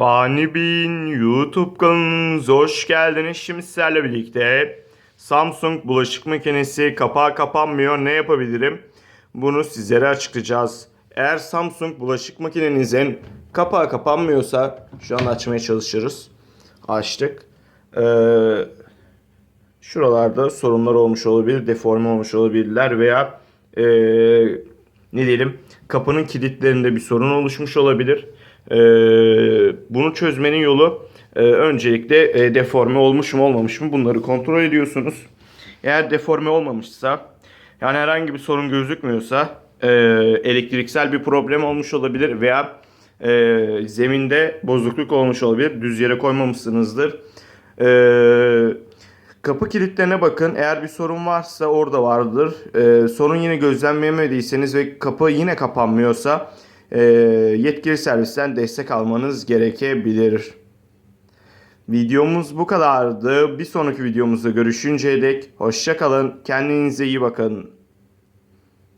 Fani Bin YouTube kanalınıza hoş geldiniz. Şimdi sizlerle birlikte Samsung bulaşık makinesi kapağı kapanmıyor ne yapabilirim? Bunu sizlere açıklayacağız. Eğer Samsung bulaşık makinenizin kapağı kapanmıyorsa şu an açmaya çalışırız. Açtık. Ee, şuralarda sorunlar olmuş olabilir, deforme olmuş olabilirler veya ee, ne diyelim kapının kilitlerinde bir sorun oluşmuş olabilir. Ee, bunu çözmenin yolu e, öncelikle e, deforme olmuş mu olmamış mı bunları kontrol ediyorsunuz. Eğer deforme olmamışsa yani herhangi bir sorun gözükmüyorsa e, elektriksel bir problem olmuş olabilir veya e, zeminde bozukluk olmuş olabilir. Düz yere koymamışsınızdır. Eee Kapı kilitlerine bakın. Eğer bir sorun varsa orada vardır. Ee, sorun yine gözlemleyemediyseniz ve kapı yine kapanmıyorsa e, yetkili servisten destek almanız gerekebilir. Videomuz bu kadardı. Bir sonraki videomuzda görüşünceye dek hoşça kalın. Kendinize iyi bakın.